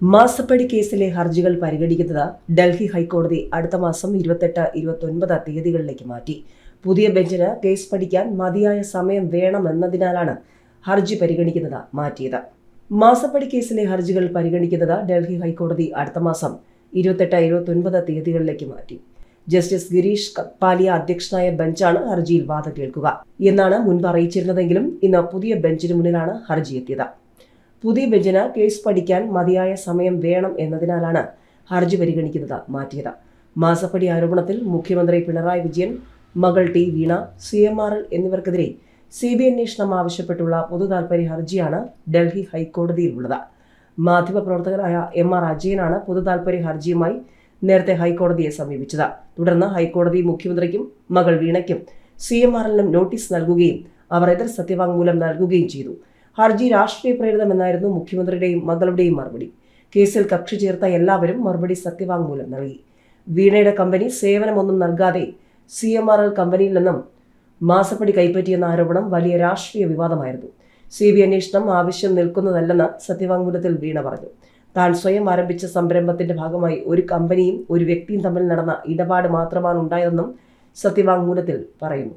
മാസപ്പടി കേസിലെ ഹർജികൾ പരിഗണിക്കുന്നത് ഡൽഹി ഹൈക്കോടതി അടുത്ത മാസം ഇരുപത്തെട്ട് ഇരുപത്തൊൻപത് തീയതികളിലേക്ക് മാറ്റി. പുതിയ ബെഞ്ചിന് കേസ് പഠിക്കാൻ മതിയായ സമയം വേണമെന്നതിനാലാണ് ഹർജി പരിഗണിക്കുന്നത് മാറ്റിയത്. മാസപ്പടി കേസിലെ ഹർജികൾ പരിഗണിക്കുന്നത് ഡൽഹി ഹൈക്കോടതി അടുത്ത മാസം ഇരുപത്തെട്ട് ഇരുപത്തൊൻപത് തീയതികളിലേക്ക് മാറ്റി. ജസ്റ്റിസ് ഗിരീഷ് കപ്പാലിയ അധ്യക്ഷനായ ബെഞ്ചാണ് ഹർജിയിൽ വാദം കേൾക്കുക. എന്നാണ് മുൻപ് അറിയിച്ചിരുന്നതെങ്കിലും ഇന്ന് പുതിയ ബെഞ്ചിന് മുന്നിലാണ് ഹർജി എത്തിയത്. പുതിയ ബെഞ്ചിന് കേസ് പഠിക്കാൻ മതിയായ സമയം വേണം എന്നതിനാലാണ് ഹർജി പരിഗണിക്കുന്നത് മാറ്റിയത്. മാസപ്പടി ആരോപണത്തിൽ മുഖ്യമന്ത്രി പിണറായി വിജയൻ മകൾ T Veena C M R L എന്നിവർക്കെതിരെ C B അന്വേഷണം ആവശ്യപ്പെട്ടുള്ള പൊതു താൽപര്യ ഹർജിയാണ് ഡൽഹി ഹൈക്കോടതിയിലുള്ളത്. മാധ്യമപ്രവർത്തകനായ എം ആർ അജയനാണ് പൊതു താൽപര്യ ഹർജിയുമായി നേരത്തെ ഹൈക്കോടതിയെ സമീപിച്ചത്. തുടർന്ന് ഹൈക്കോടതി മുഖ്യമന്ത്രിക്കും മകൾ വീണയ്ക്കും സി എം ആർ എല്ലിനും നോട്ടീസ് നൽകുകയും അവർ എതിർ സത്യവാങ്മൂലം നൽകുകയും ചെയ്തു. ഹർജി രാഷ്ട്രീയ പ്രേരിതമെന്നായിരുന്നു മുഖ്യമന്ത്രിയുടെയും മകളുടെയും മറുപടി. കേസിൽ കക്ഷി ചേർത്ത എല്ലാവരും മറുപടി സത്യവാങ്മൂലം നൽകി. വീണയുടെ കമ്പനി സേവനമൊന്നും നൽകാതെ സി എം ആർ എൽ കമ്പനിയിൽ നിന്നും മാസപ്പടി കൈപ്പറ്റിയെന്ന ആരോപണം വലിയ രാഷ്ട്രീയ വിവാദമായിരുന്നു. സി ബി അന്വേഷണം ആവശ്യം നിൽക്കുന്നതല്ലെന്ന് സത്യവാങ്മൂലത്തിൽ വീണ പറഞ്ഞു. താൻ സ്വയം ആരംഭിച്ച സംരംഭത്തിന്റെ ഭാഗമായി ഒരു കമ്പനിയും ഒരു വ്യക്തിയും തമ്മിൽ നടന്ന ഇടപാട് മാത്രമാണ് ഉണ്ടായതെന്നും സത്യവാങ്മൂലത്തിൽ പറയുന്നു.